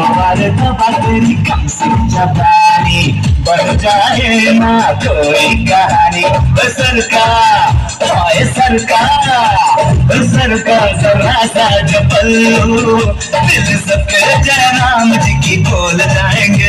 सवार बकरी कम से जबानी। बन जाए ना कोई कहानी। सरकार, ओए सरकार सरकार जरा सा जब दिल सबके जय राम जी की बोल जाएँगे।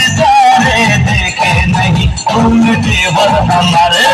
दीवाने सारे देखे नहीं उल्टे वर हमारे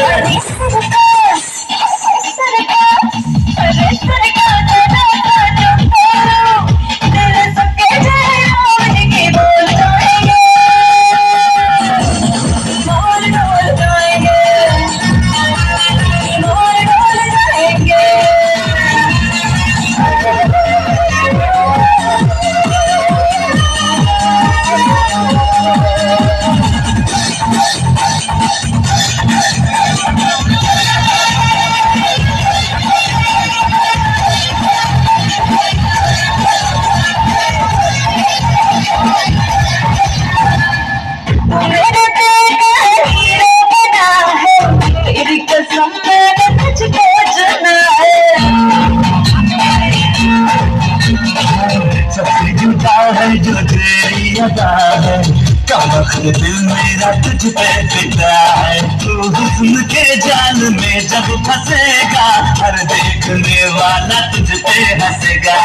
तेरी अदा है। कमक दिल मेरा तुझ पे फिदा है। तू हुस्न के जाल में जब फंसेगा, हर देखने वाला तुझ पे हंसेगा।